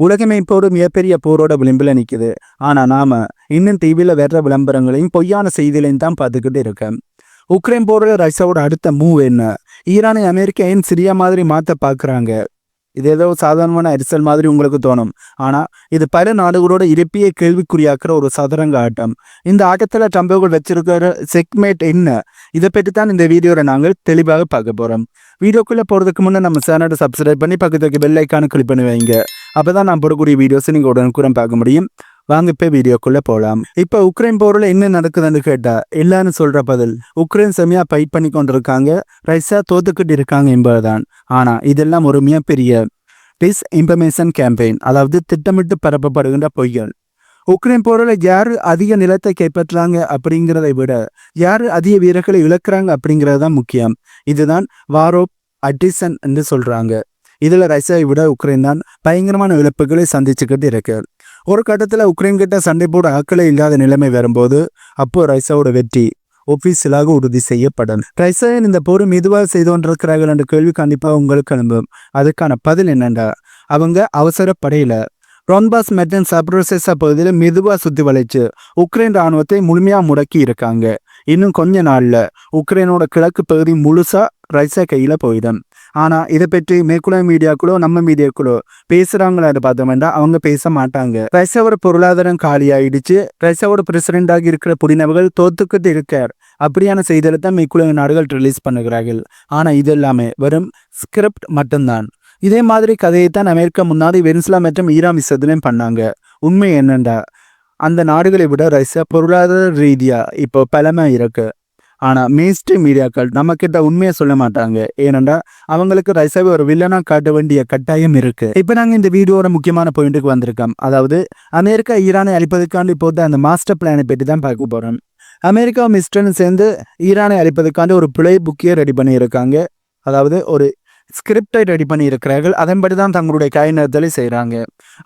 உலகமே இப்போ ஒரு மிகப்பெரிய போரோட விளிம்பில் நிற்குது. ஆனால் நாம இன்னும் டிவியில் வர்ற விளம்பரங்களையும் பொய்யான செய்திகளையும் தான் பார்த்துக்கிட்டு இருக்கேன் உக்ரைன் போரில் ரஷ்யாவோட அடுத்த மூவ் என்ன? ஈரானை அமெரிக்கா ஏன் சிரியா மாதிரி மாற்ற பார்க்குறாங்க? இது ஏதோ சாதாரணமான அரிசல் மாதிரி உங்களுக்கு தோணும். ஆனால் இது பல நாடுகளோட இருப்பியை கேள்விக்குறியாக்குற ஒரு சதுரங்க ஆட்டம். இந்த ஆட்டத்தில் ட்ரம்பர்கள் வச்சிருக்கிற செக்மேட் என்ன? இதை பற்றி தான் இந்த வீடியோவில் நாங்கள் தெளிவாக பார்க்க போகிறோம் வீடியோக்குள்ளே போகிறதுக்கு முன்னே நம்ம சேனலை சப்ஸ்கிரைப் பண்ணி பக்கத்துக்கு பெல் ஐக்கானு கிளிக் பண்ணி வைங்க. அப்போ தான் நான் போடக்கூடிய வீடியோஸை நீங்கள் உடனுக்குடன் பார்க்க முடியும். வாங்க இப்போ வீடியோக்குள்ளே போகலாம் இப்போ உக்ரைன் போரில் என்ன நடக்குதுன்னு கேட்டால் எல்லாரும் சொல்கிற பதில் உக்ரைன் செம்மையாக ஃபைட் பண்ணி கொண்டிருக்காங்க. ரைஸாக தோத்துக்கிட்டு இருக்காங்க என்பதுதான். ஆனால் இதெல்லாம் ஒரு மிகப்பெரிய டிஸ் இன்ஃபர்மேஷன் கேம்பெயின் அதாவது திட்டமிட்டு பரப்பப்படுகின்ற பொய்கள். உக்ரைன் போரில் யார் அதிக நிலத்தை கைப்பற்றுறாங்க அப்படிங்கிறதை விட யார் அதிக வீரர்களை இழக்கிறாங்க அப்படிங்கிறது தான் முக்கியம். இதுதான் வாரோ அட்டிசன் என்று சொல்கிறாங்க இதில் ரஷ்யாவை விட உக்ரைன் தான் பயங்கரமான இழப்புகளை சந்திச்சுக்கிட்டு இருக்கு. ஒரு கட்டத்தில் உக்ரைன் கிட்ட சண்டை போட ஆக்களே இல்லாத நிலைமை வரும்போது அப்போ ரஷ்யாவோட வெற்றி ஒஃபீஷியலாக உறுதி செய்யப்படும். ரஷ்யாவின் இந்த போர் மெதுவாக செய்து கொண்டிருக்கிறார்கள் என்ற கேள்வி கண்டிப்பாக உங்களுக்கு அனுப்பும் அதுக்கான பதில் என்னென்றா? அவங்க அவசரப்படையில ரோன்பாஸ் மற்றும் சப்ரோசெஸா பகுதியில் மெதுவாக சுற்றி வளைச்சு உக்ரைன் ராணுவத்தை முழுமையாக முடக்கி இருக்காங்க. இன்னும் கொஞ்ச நாளில் உக்ரைனோட கிழக்கு பகுதி முழுசா ரைசா கையில் போயிடும். ஆனால் இதை பற்றி மேற்குலக மீடியாக்களோ நம்ம மீடியாக்களோ பேசுகிறாங்களான்னு பார்த்தோம்னா அவங்க பேச மாட்டாங்க. ரஷ்யாவோட பொருளாதாரம் காலியாயிடுச்சு. ரஷ்யாவோட பிரசிடென்டாக இருக்கிற புரிநபர்கள் தோத்துக்கிட்டு இருக்கார். அப்படியான செய்திகளை தான் மேற்குலக நாடுகள் ரிலீஸ் பண்ணுகிறார்கள். ஆனால் இது எல்லாமே வெறும் ஸ்கிரிப்ட் மட்டும்தான். இதே மாதிரி கதையை தான் அமெரிக்கா முன்னாடி வெனிசுலா மற்றும் ஈரான் விஷயத்துலையும் பண்ணாங்க. உண்மை என்னண்டா அந்த நாடுகளை விட ரஷ்யா பொருளாதார ரீதியாக இப்போ பலமாக இருக்குது ஆனால் மேஸ்ட் மீடியாக்கள் நம்ம கிட்ட உண்மையை சொல்ல மாட்டாங்க. ஏனென்றால் அவங்களுக்கு ரைசாவை ஒரு வில்லனாக காட்ட வேண்டிய கட்டாயம் இருக்கு. இப்போ நாங்கள் இந்த வீடியோட முக்கியமான பாயிண்ட்டுக்கு வந்திருக்கோம். அதாவது அமெரிக்கா ஈரானை அழிப்பதற்காண்டி போட்ட அந்த மாஸ்டர் பிளானை பற்றி தான் பார்க்க போகிறோம் அமெரிக்கா மிஸ்டர்னு சேர்ந்து ஈரானை அழிப்பதற்காண்டி ஒரு பிளே புக்கியை ரெடி பண்ணியிருக்காங்க. அதாவது ஒரு ஸ்கிரிப்டை ரெடி பண்ணியிருக்கிறார்கள். அதன்படி தான் தங்களுடைய காயினர்களை செய்கிறாங்க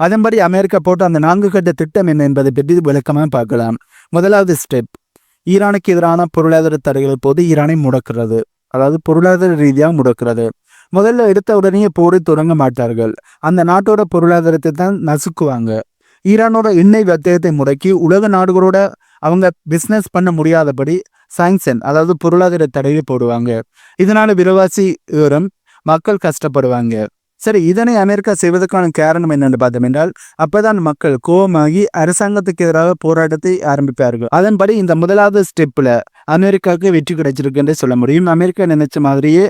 அதன்படி அமெரிக்கா போட்ட அந்த நான்கு கட்ட திட்டம் என்ன என்பதை பற்றி விளக்கமாக பார்க்கலாம். முதலாவது ஸ்டெப் ஈரானுக்கு எதிரான பொருளாதார தடைகள் போது ஈரானை முடக்கிறது. அதாவது பொருளாதார ரீதியாக முடக்கிறது. முதல்ல எடுத்த உடனே போரை தொடங்க மாட்டார்கள். அந்த நாட்டோட பொருளாதாரத்தை தான் நசுக்குவாங்க. ஈரானோட எண்ணெய் வர்த்தகத்தை முடக்கி உலக நாடுகளோட அவங்க பிஸ்னஸ் பண்ண முடியாதபடி சாங்ஷன் அதாவது பொருளாதார தடையை போடுவாங்க. இதனால விலைவாசி ஏறும். மக்கள் கஷ்டப்படுவாங்க. சரி இதனை அமெரிக்கா செய்வதற்கான காரணம் என்னென்று பார்த்தோம் என்றால் அப்பதான் மக்கள் கோபமாகி அரசாங்கத்துக்கு எதிராக போராட்டத்தை ஆரம்பிப்பார்கள். அதன்படி இந்த முதலாவது ஸ்டெப்ல அமெரிக்காவுக்கு வெற்றி கிடைச்சிருக்குன்றே சொல்ல முடியும். அமெரிக்கா நினைச்ச மாதிரியே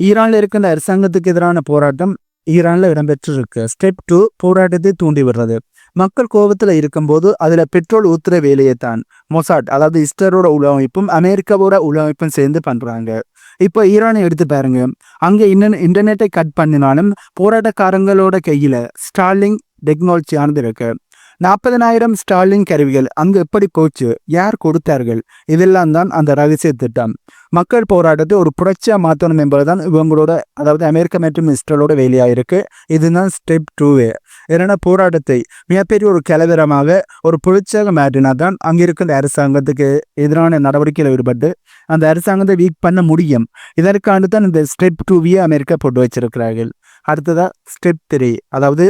ஈரானில் இருக்கின்ற அரசாங்கத்துக்கு எதிரான போராட்டம் ஈரானில் இடம்பெற்றிருக்கு. ஸ்டெப் டூ போராட்டத்தை தூண்டி விடுறது. மக்கள் கோபத்தில் இருக்கும்போது அதில் பெட்ரோல் ஊத்துற வேலையை தான் மொசாட் அதாவது இஸ்டரோட உளவமைப்பும் அமெரிக்காவோட உளவமைப்பும் சேர்ந்து பண்ணுறாங்க இப்போ ஈரானை எடுத்து பாருங்க. அங்கே இன்ன இன்டர்நெட்டை கட் பண்ணினாலும் போராட்டக்காரங்களோட கையில் ஸ்டார்லிங் டெக்னாலஜி ஆனது இருக்கு. நாற்பதனாயிரம் ஸ்டாலின் கருவிகள் அங்கு எப்படி போச்சு? யார் கொடுத்தார்கள்? இதெல்லாம் தான் அந்த ரகசிய திட்டம். மக்கள் போராட்டத்தை ஒரு புரட்சியாக மாற்றணும் என்பதுதான் இவங்களோட அதாவது அமெரிக்கா மற்றும் இஸ்ரேலோட வேலையாக இருக்குது இதுதான் ஸ்டெப் டூவே ஏன்னா போராட்டத்தை மிகப்பெரிய ஒரு கலவரமாக ஒரு புரட்சியாக மாற்றினா தான் அங்கே இருக்கிற அரசாங்கத்துக்கு எதிரான நடவடிக்கையில் ஈடுபட்டு அந்த அரசாங்கத்தை வீக் பண்ண முடியும். இதற்காண்டு தான் இந்த ஸ்டெப் டூவியை அமெரிக்கா போட்டு வச்சிருக்கிறார்கள். அடுத்ததாக ஸ்டெப் த்ரீ அதாவது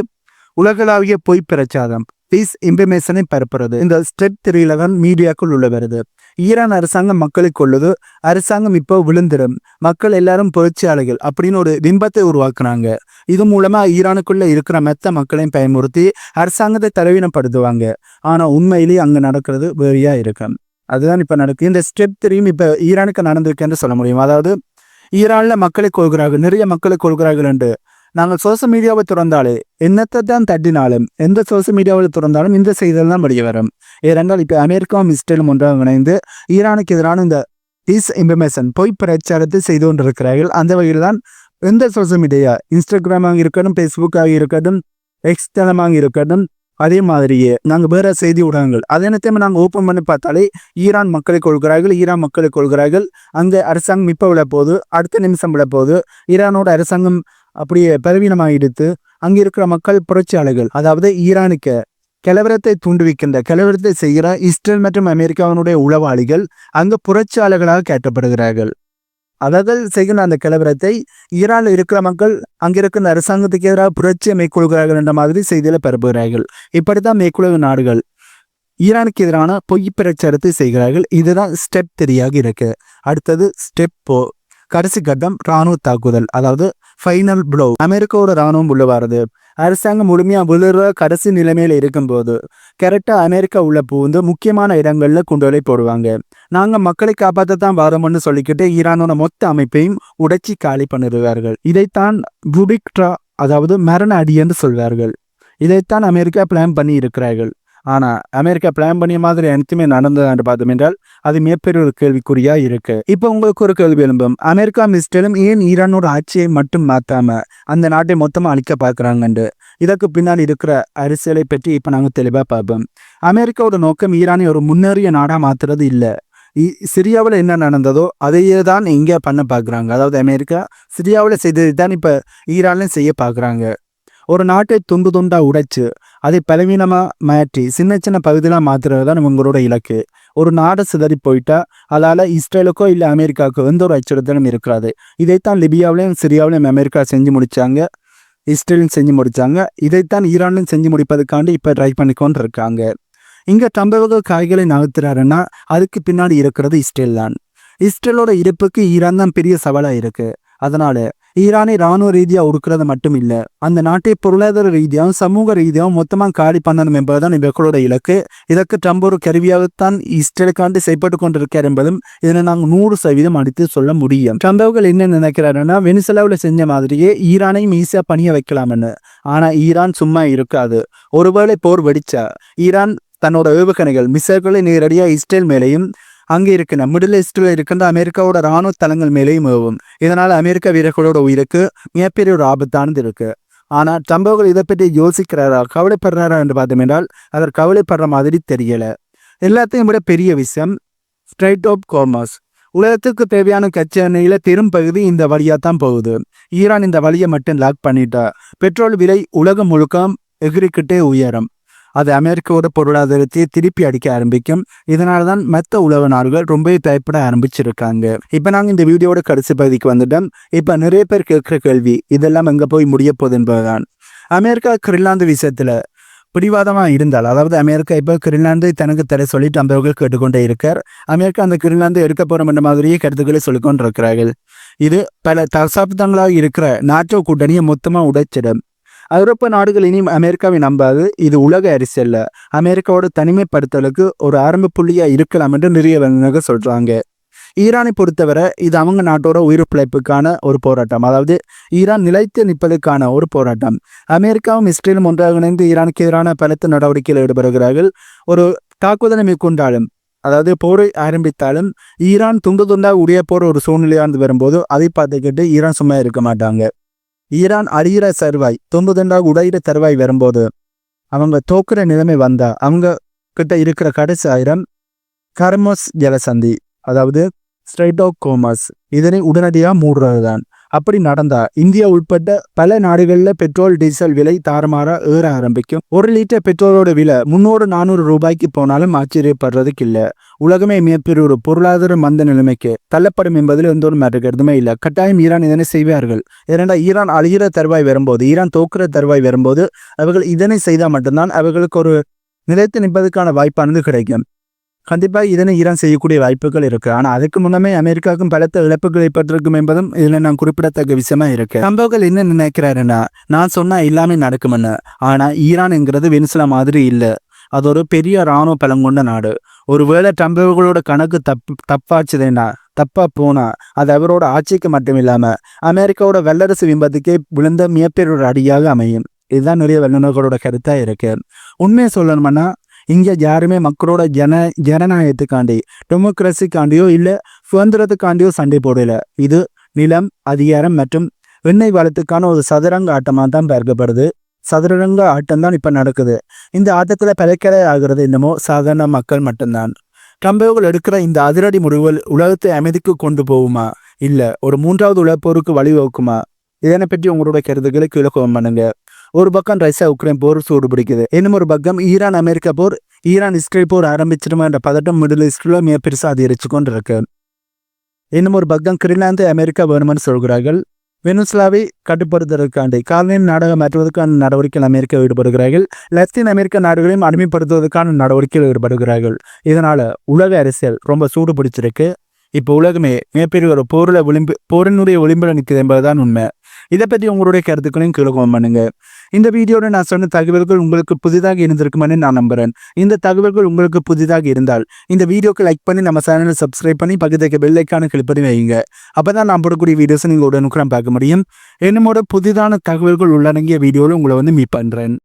உலகளாவிய பொய் பிரச்சாரம் பீஸ் இன்ஃபர்மேஷனை பரப்புறது. இந்த ஸ்டெப் த்ரீல தான் மீடியாக்குள் உள்ள வருது. ஈரான் அரசாங்கம் மக்களை கொள்ளுது அரசாங்கம் இப்போ விழுந்துடும் மக்கள் எல்லாரும் புரட்சியாளர்கள் அப்படின்னு ஒரு பிம்பத்தை உருவாக்குனாங்க. இது மூலமா ஈரானுக்குள்ள இருக்கிற மெத்த மக்களையும் பயமுறுத்தி அரசாங்கத்தை தலைவீனப்படுத்துவாங்க. ஆனா உண்மையிலேயே அங்க நடக்கிறது வேறையா இருக்கும் அதுதான் இப்போ நடக்குது இந்த ஸ்டெப் தெரியும் இப்போ ஈரானுக்கு நடந்திருக்குன்னு சொல்ல முடியும். அதாவது ஈரானில் மக்களை கொள்கிறார்கள் நிறைய மக்களை கொள்கிறார்கள் என்று. நாங்கள் சோசியல் மீடியாவை திறந்தாலே என்னத்தை தான் தட்டினாலும் எந்த சோசியல் மீடியாவில் திறந்தாலும் இந்த செய்திகள் தான் வெளியே வரும். ஏனென்றால் இப்போ அமெரிக்காவும் இஸ்ரேலும் ஒன்றாக இணைந்து ஈரானுக்கு எதிரான இந்த டிஸ் இன்ஃபர்மேஷன் பொய் பிரச்சாரத்தை செய்து கொண்டிருக்கிறார்கள். அந்த வகையில் தான் எந்த சோசியல் மீடியா இன்ஸ்டாகிராமாக இருக்கட்டும் ஃபேஸ்புக்காக இருக்கட்டும் எக்ஸ்தலமாக இருக்கட்டும் அதே மாதிரியே நாங்கள் வேற செய்தி ஊடகங்கள் அதே நேரத்தையும் நாங்கள் ஓப்பன் பண்ணி பார்த்தாலே ஈரான் மக்களை கொள்கிறார்கள் ஈரான் மக்களை கொள்கிறார்கள். அங்கே அரசாங்கம் இப்போ விட போது அடுத்த நிமிஷம் விட போது ஈரானோட அரசாங்கம் அப்படியே பலவீனமாகிடுத்து அங்கே இருக்கிற மக்கள் புரட்சியாளர்கள் அதாவது ஈரானுக்கு கலவரத்தை தூண்டுவிக்கின்ற கலவரத்தை செய்கிற இஸ்ரேல் மற்றும் அமெரிக்காவினுடைய உளவாளிகள் அங்கு புரட்சியாளர்களாக கேட்டப்படுகிறார்கள். அவர்கள் செய்கின்ற அந்த கலவரத்தை ஈரானில் இருக்கிற மக்கள் அங்கிருக்கிற அரசாங்கத்துக்கு எதிராக புரட்சியை மேற்கொள்கிறார்கள் என்ற மாதிரி செய்திகளை பரப்புகிறார்கள். இப்படித்தான் மேற்கொள்ளும் நாடுகள் ஈரானுக்கு எதிரான பொய் பிரச்சாரத்தை செய்கிறார்கள். இதுதான் ஸ்டெப் த்ரீயாக இருக்கு. அடுத்தது ஸ்டெப் போ கடைசி கட்டம் ராணுவ தாக்குதல். அதாவது ஃபைனல் ப்ளோ அமெரிக்காவோட ராணுவம் உள்ள வருது அரசாங்கம் முழுமையாக விழுற கடைசி நிலைமையில் இருக்கும்போது கரெக்டாக அமெரிக்கா உள்ள பூந்து முக்கியமான இடங்களில் குண்டோலை போடுவாங்க. நாங்கள் மக்களை காப்பாற்ற தான் வரோம்னு சொல்லிக்கிட்டு ஈரானோட மொத்த அமைப்பையும் உடைச்சி காலி பண்ணிடுவார்கள். இதைத்தான் புடிக்ட்ரா அதாவது மரண அடி என்று சொல்வார்கள். இதைத்தான் அமெரிக்கா பிளான் பண்ணி இருக்கிறார்கள் ஆனால் அமெரிக்கா பிளான் பண்ணிய மாதிரி அனைத்துமே நடந்ததாண்டு பார்த்தோம் என்றால் அது மிகப்பெரிய ஒரு கேள்விக்குறியாக இருக்கு. இப்போ உங்களுக்கு ஒரு கேள்வி எழும்பும். அமெரிக்கா மிஸ்டலும் ஏன் ஈரானோட ஆட்சியை மட்டும் மாற்றாம அந்த நாட்டை மொத்தமாக அழிக்க பார்க்குறாங்கண்டு இதற்கு பின்னால் இருக்கிற அரசியலை பற்றி இப்போ நாங்கள் தெளிவாக பார்ப்போம். அமெரிக்காவோட நோக்கம் ஈரானை ஒரு முன்னேறிய நாடாக மாற்றுறது இல்லை. சிரியாவில் என்ன நடந்ததோ அதையே தான் இங்கே பண்ண பார்க்குறாங்க. அதாவது அமெரிக்கா சிரியாவில் செய்ததை தான் இப்போ ஈரான்லையும் செய்ய பார்க்குறாங்க. ஒரு நாட்டை துண்டு துண்டாக உடைச்சு அதை பலவீனமாக மாற்றி சின்ன சின்ன பகுதியெலாம் மாற்றுறது தான் இவங்களோட இலக்கு. ஒரு நாடை சிதறி போயிட்டா அதால் இஸ்ரேலுக்கோ இல்லை அமெரிக்காவுக்கோ எந்த ஒரு அச்சுறுத்தலும் இருக்காது. இதைத்தான் லிபியாவிலையும் சிரியாவிலையும் அமெரிக்கா செஞ்சு முடிச்சாங்க. இஸ்ரேலும் செஞ்சு முடிச்சாங்க. இதைத்தான் ஈரானும் செஞ்சு முடிப்பதுக்காண்டி இப்போ ட்ரை பண்ணிக்கொண்டு இருக்காங்க இங்கே தம்பவக காய்களை நகர்த்துறாருன்னா அதுக்கு பின்னாடி இருக்கிறது இஸ்ரேல் தான். இஸ்ரேலோட இருப்புக்கு ஈரான் தான் பெரிய சவாலாக இருக்குது அதனால் ஈரானை ராணுவ ரீதியாக ஒடுக்கிறது மட்டும் இல்லை. அந்த நாட்டை பொருளாதார ரீதியாகவும் சமூக ரீதியாகவும் மொத்தமாக காலி பண்ணணும் என்பதுதான் இவர்களோட இலக்கு. இதற்கு ட்ரம்ப் ஒரு கருவியாகத்தான் இஸ்ரேலுக்காண்டு செயல்பட்டு கொண்டிருக்கார் என்பதும் இதனை நாங்கள் நூறு சதவீதம் அடித்து சொல்ல முடியும். ட்ரம்ப் அவர்கள் என்ன நினைக்கிறாருன்னா வெனிசலாவில் செஞ்ச மாதிரியே ஈரானையும் ஈஸியாக பணிய வைக்கலாம்னு. ஆனால் ஈரான் சும்மா இருக்காது. ஒருவேளை போர் வெடிச்சா ஈரான் தன்னோட ஏவுகணைகள் மிசைல்களை நேரடியாக இஸ்ரேல் மேலேயும் அங்கே இருக்கிற மிடில் ஈஸ்டில் இருக்கின்ற அமெரிக்காவோட இராணுவ தளங்கள் மேலேயும் ஏவும். இதனால் அமெரிக்க வீரர்களோட உயிருக்கு மிகப்பெரிய ஒரு ஆபத்தானது இருக்கு. ஆனால் சம்பவங்கள் இதை பற்றி யோசிக்கிறாரா கவலைப்படுறாரா என்று பார்த்தோம் அவர் கவலைப்படுற மாதிரி தெரியலை. எல்லாத்தையும் விட பெரிய விஷயம் ஸ்ட்ரைட் ஆஃப் காமர்ஸ் உலகத்துக்கு தேவையான கச்சனையில் பெரும் பகுதி இந்த வழியாக தான் போகுது. ஈரான் இந்த வழியை மட்டும் லாக் பண்ணிட்டா பெட்ரோல் விலை உலகம் முழுக்க எகிரிக்கிட்டே உயரும். அது அமெரிக்காவோட பொருளாதாரத்தை திருப்பி அடிக்க ஆரம்பிக்கும். இதனால தான் மற்ற உலக நாடுகள் ரொம்பவே பயப்பட ஆரம்பிச்சிருக்காங்க. இப்போ நாங்கள் இந்த வீடியோட கடைசி பகுதிக்கு வந்துட்டோம். இப்போ நிறைய பேர் கேட்குற கேள்வி இதெல்லாம் எங்கே போய் முடிய போகுது என்பதுதான் அமெரிக்கா கிரில்லாந்து விஷயத்தில் பிடிவாதமாக இருந்தால் அதாவது அமெரிக்கா இப்போ கிரின்லாந்து தனக்கு தர சொல்லி டம்பர்கள் கேட்டுக்கொண்டே இருக்கார். அமெரிக்கா அந்த கிரின்லாந்து எடுக்க போகிறோம் என்ற மாதிரியே கருத்துக்களை சொல்லிக்கொண்டிருக்கிறார்கள். இது பல தசாப்தங்களாக இருக்கிற நாட்டோ கூட்டணியை மொத்தமாக உடைச்சிடும். ஐரோப்பிய நாடுகள் இனியும் அமெரிக்காவை நம்பாது. இது உலக அரசியல்ல அமெரிக்காவோட தனிமைப்படுத்தலுக்கு ஒரு ஆரம்ப புள்ளியா இருக்கலாம் என்று நிறைய வல்லுநர்கள் சொல்றாங்க. ஈரானை பொறுத்தவரை இது அவங்க நாட்டோட உயிர் பிழைப்புக்கான ஒரு போராட்டம். அதாவது ஈரான் நிலைத்து நிற்பதற்கான ஒரு போராட்டம். அமெரிக்காவும் இஸ்ரேலும் ஒன்றாக இணைந்து ஈரானுக்கு எதிரான பலத்த நடவடிக்கையில் ஈடுபடுகிறார்கள். ஒரு தாக்குதலை மேற்கொண்டாலும் அதாவது போரை ஆரம்பித்தாலும் ஈரான் துண்டு துண்டாக உடைய போற ஒரு சூழ்நிலையாக இருந்து வரும்போது அதை பார்த்துக்கிட்டு ஈரான் சும்மா இருக்க மாட்டாங்க. ஈரான் அழியிற தருவாய் தொண்ணூத்தெண்டாக உடையிற தருவாய் வரும்போது அவங்க தோக்குற நிலைமை வந்தா அவங்க கிட்ட இருக்கிற கடைசி ஆயிரம் கர்மோஸ் ஜலசந்தி அதாவது ஸ்ட்ரைட்டோ கோமஸ் இதனை உடனடியாக மூடுறது தான் அப்படி நடந்தா இந்தியா உட்பட்ட பல நாடுகளில் பெட்ரோல் டீசல் விலை தாறுமாறா ஏற ஆரம்பிக்கும். ஒரு லிட்டர் பெட்ரோலோட விலை முன்னூறு நானூறு ரூபாய்க்கு போனாலும் ஆச்சரியப்படுறதுக்கு இல்லை. உலகமே மிகப்பெரிய ஒரு பொருளாதார மந்த நிலைமைக்கு தள்ளப்படும் என்பதில் எந்த ஒரு மாற்று கருத்துமே இல்லை. கட்டாயம் ஈரான் இதனை செய்வார்கள். ஏனென்றா ஈரான் அழிகிற தருவாய் வரும்போது ஈரான் தோக்குற தருவாய் வரும்போது அவர்கள் இதனை செய்தால் மட்டும்தான் அவர்களுக்கு ஒரு நிலைத்து நிற்பதற்கான வாய்ப்பானது கிடைக்கும். கண்டிப்பாக இதனை ஈரான் செய்யக்கூடிய வாய்ப்புகள் இருக்கு. ஆனால் அதுக்கு முன்னமே அமெரிக்காவுக்கும் பலத்த இழப்புகள் ஏற்பட்டிருக்கும் என்பதும் இதில் நான் குறிப்பிடத்தக்க விஷயமா இருக்கு. சம்பவங்கள் என்ன நினைக்கிறாருன்னா நான் சொன்னால் எல்லாமே நடக்கும்னு. ஆனால் ஈரான்ங்கிறது வெனிசுலா மாதிரி இல்லை. அது ஒரு பெரிய இராணுவ பலம் கொண்ட நாடு. ஒருவேளை டம்பவர்களோட கணக்கு தப்பு தப்பாச்சுதுன்னா தப்பா போனா அது அவரோட ஆட்சிக்கு மட்டும் இல்லாம அமெரிக்காவோட வல்லரசு விம்பத்துக்கே விழுந்த மிகப்பெரிய ஒரு அடியாக அமையும். இதுதான் நிறைய வல்லுநர்களோட கருத்தா இருக்கு. உண்மையை சொல்லணும்னா இங்கே யாருமே மக்களோட ஜன ஜனநாயகத்துக்காண்டி டெமோக்ரஸிக்காண்டியோ இல்லை சுதந்திரத்துக்காண்டியோ சண்டை போடல. இது நிலம் அதிகாரம் மற்றும் எண்ணெய் வளத்துக்கான ஒரு சதுரங்க ஆட்டமாக தான் பார்க்கப்படுது. சதுரங்க ஆட்டம் தான் இப்போ நடக்குது. இந்த ஆட்டத்தில் பிழைக்கலை ஆகிறது என்னமோ சாதாரண மக்கள் மட்டும்தான். ட்ரம்பர்கள் எடுக்கிற இந்த அதிரடி முடிவுகள் உலகத்தை அமைதிக்கு கொண்டு போகுமா? இல்லை ஒரு மூன்றாவது உலகப்போருக்கு வழிவகுக்குமா? இதனை பற்றி உங்களோட கருத்துக்களை கீழே பண்ணுங்க. ஒரு பக்கம் ரஷ்யா உக்ரைன் போர் சூடு பிடிக்குது. இன்னும் ஒரு பக்கம் ஈரான் அமெரிக்கா போர் ஈரான் இஸ்ரேல் போர் ஆரம்பிச்சிருமான்ற பதட்டம் மிடில் ஈஸ்டில் மிக பெருசாக அதிகரிச்சு கொண்டு இருக்கு இன்னும் ஒரு பக்கம் கிரீன்லாந்து அமெரிக்கா வேணுமென்னு சொல்கிறார்கள். வெனிசுலாவை கட்டுப்படுத்துவதற்காண்டி காலனியின் நாடகம் மாற்றுவதற்கான நடவடிக்கையில் அமெரிக்கா ஈடுபடுகிறார்கள். லத்தீன் அமெரிக்க நாடுகளையும் அடிமைப்படுத்துவதற்கான நடவடிக்கையில் ஈடுபடுகிறார்கள். இதனால் உலக அரசியல் ரொம்ப சூடு பிடிச்சிருக்கு. இப்போ உலகமே மிகப்பெரிய ஒரு போரில் ஒளிம்பு போரினுடைய ஒளிம்பில் நிற்குது என்பதுதான் உண்மை. இதை பற்றி உங்களுடைய கருத்துக்களையும் கீழே பண்ணுங்க. இந்த வீடியோவில் நான் சொன்ன தகவல்கள் உங்களுக்கு புதிதாக இருந்திருக்குமென்னு நான் நம்புகிறேன் இந்த தகவல்கள் உங்களுக்கு புதிதாக இருந்தால் இந்த வீடியோக்கு லைக் பண்ணி நம்ம சேனலை சப்ஸ்கிரைப் பண்ணி பக்கத்துக்கு வெள்ளைக்கான ஐக்கான கிளிக் பண்ணி வைங்க அப்போ தான் நான் போடக்கூடிய வீடியோஸை நீங்கள் உடனுக்குடன் பார்க்க முடியும். என்னமோட புதிதான தகவல்கள் உள்ளடங்கிய வீடியோவில் உங்களை வந்து மீட் பண்ணுறேன்